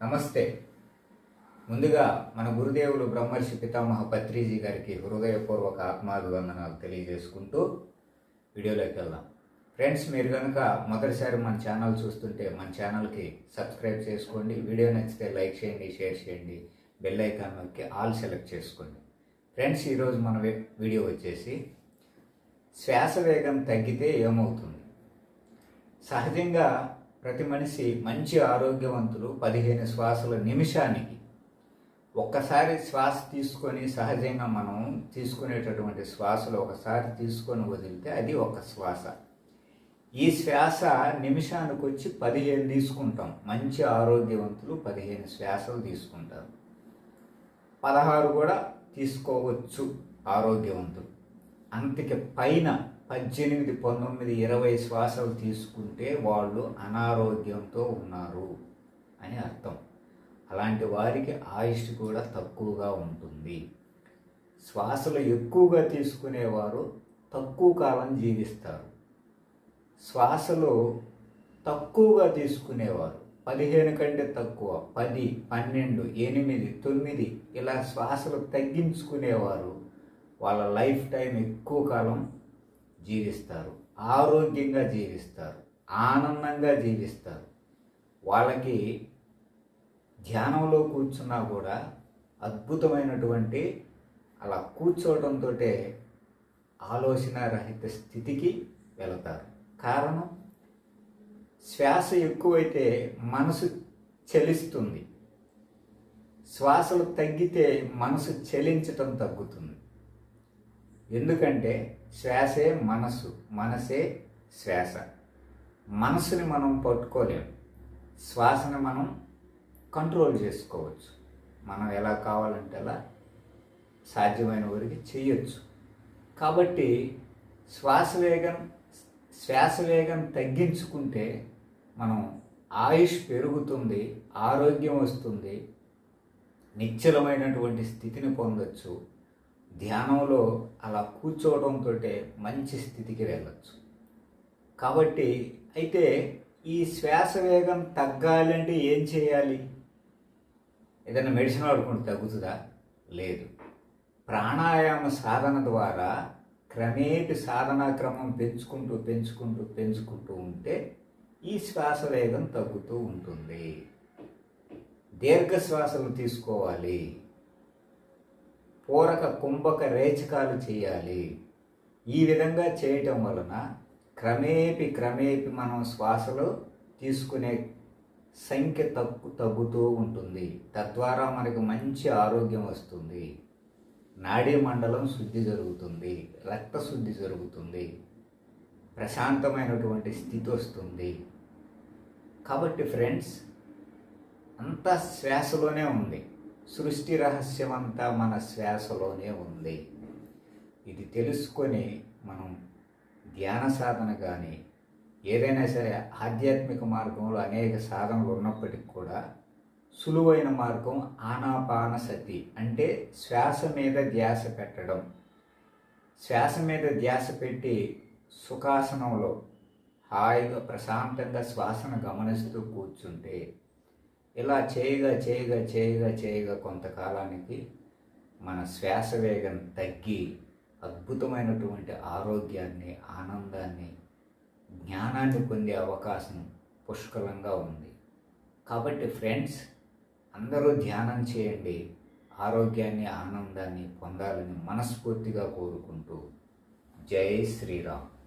నమస్తే. ముందుగా మన గురుదేవులు బ్రహ్మర్షి పితామహ పత్రిజీ గారికి హృదయపూర్వక ఆత్మాభివందనాలు తెలియజేసుకుంటూ వీడియోలోకి వెళ్దాం. ఫ్రెండ్స్ మీరు కనుక మొదటిసారి మన ఛానల్ చూస్తుంటే మన ఛానల్కి సబ్స్క్రైబ్ చేసుకోండి. వీడియో నచ్చితే లైక్ చేయండి షేర్ చేయండి బెల్ ఐకాన్ నొక్కి ఆల్ సెలెక్ట్ చేసుకోండి. ఫ్రెండ్స్ ఈరోజు మన వీడియో వచ్చేసి శ్వాస వేగం తగ్గితే ఏమవుతుంది? సహజంగా ప్రతి మనిషి మంచి ఆరోగ్యవంతులు పదిహేను శ్వాసల నిమిషానికి. ఒక్కసారి శ్వాస తీసుకొని సహజంగా మనం తీసుకునేటటువంటి శ్వాసలు ఒకసారి తీసుకొని వదిలితే అది ఒక శ్వాస. ఈ శ్వాస నిమిషానికి వచ్చి పదిహేను తీసుకుంటాం. మంచి ఆరోగ్యవంతులు పదిహేను శ్వాసలు తీసుకుంటారు. పదహారు కూడా తీసుకోవచ్చు ఆరోగ్యవంతులు. అంతకి పైన పద్దెనిమిది పంతొమ్మిది ఇరవై శ్వాసలు తీసుకుంటే వాళ్ళు అనారోగ్యంతో ఉన్నారు అని అర్థం. అలాంటి వారికి ఆయుష్ కూడా తక్కువగా ఉంటుంది. శ్వాసలు ఎక్కువగా తీసుకునేవారు తక్కువ కాలం జీవిస్తారు. శ్వాసలు తక్కువగా తీసుకునేవారు. పదిహేను కంటే తక్కువ పది పన్నెండు ఎనిమిది తొమ్మిది ఇలా శ్వాసలు తగ్గించుకునేవారు. వాళ్ళ లైఫ్ టైం ఎక్కువ కాలం జీవిస్తారు. ఆరోగ్యంగా జీవిస్తారు. ఆనందంగా జీవిస్తారు. వాళ్ళకి ధ్యానంలో కూర్చున్నా కూడా అద్భుతమైనటువంటి అలా కూర్చోవడంతో ఆలోచన రహిత స్థితికి వెళతారు. కారణం? శ్వాస ఎక్కువైతే మనసు చలిస్తుంది. శ్వాసలు తగ్గితే మనసు చలించటం తగ్గుతుంది. ఎందుకంటే శ్వాసే మనసు మనసే శ్వాస. మనసుని మనం పట్టుకోలేము శ్వాసని మనం కంట్రోల్ చేసుకోవచ్చు. మనం ఎలా కావాలంటే అలా సాధ్యమైన వరకు చేయొచ్చు. కాబట్టి శ్వాస వేగం శ్వాస వేగం తగ్గించుకుంటే మనం ఆయుష్ పెరుగుతుంది ఆరోగ్యం వస్తుంది నిశ్చలమైనటువంటి స్థితిని పొందొచ్చు. ధ్యానంలో అలా కూర్చోవడంతో మంచి స్థితికి వెళ్ళచ్చు. కాబట్టి అయితే ఈ శ్వాస వేగం తగ్గాలంటే ఏం చేయాలి? ఏదైనా మెడిసిన్ వాడుకుంటే తగ్గుతుందా? లేదు. ప్రాణాయామ సాధన ద్వారా క్రమేటి సాధనా క్రమం పెంచుకుంటూ పెంచుకుంటూ పెంచుకుంటూ ఉంటే ఈ శ్వాస వేగం తగ్గుతూ ఉంటుంది. దీర్ఘ శ్వాసలు తీసుకోవాలి. పూరక కుంభక రేచకాలు చేయాలి. ఈ విధంగా చేయటం వలన క్రమేపి క్రమేపి మనం శ్వాసలో తీసుకునే సంఖ్య తగ్గు తగ్గుతూ ఉంటుంది. తద్వారా మనకు మంచి ఆరోగ్యం వస్తుంది. నాడీ మండలం శుద్ధి జరుగుతుంది. రక్త శుద్ధి జరుగుతుంది. ప్రశాంతమైనటువంటి స్థితి వస్తుంది. కాబట్టి ఫ్రెండ్స్ అంతా శ్వాసలోనే ఉంది. సృష్టి రహస్యం అంతా మన శ్వాసలోనే ఉంది. ఇది తెలుసుకొని మనం ధ్యాన సాధన కానీ ఏదైనా సరే ఆధ్యాత్మిక మార్గంలో అనేక సాధనలు ఉన్నప్పటికీ కూడా సులువైన మార్గం ఆనాపాన సతి అంటే శ్వాస మీద ధ్యాస పెట్టడం. శ్వాస మీద ధ్యాస పెట్టి సుఖాసనంలో హాయిగా ప్రశాంతంగా శ్వాసను గమనిస్తూ కూర్చుంటే ఇలా చేయగా చేయగా చేయగా చేయగా కొంతకాలానికి మన శ్వాస వేగం తగ్గి అద్భుతమైనటువంటి ఆరోగ్యాన్ని ఆనందాన్ని జ్ఞానాన్ని పొందే అవకాశం పుష్కలంగా ఉంది. కాబట్టి ఫ్రెండ్స్ అందరూ ధ్యానం చేయండి. ఆరోగ్యాన్ని ఆనందాన్ని పొందాలని మనస్ఫూర్తిగా కోరుకుంటూ జై శ్రీరామ్.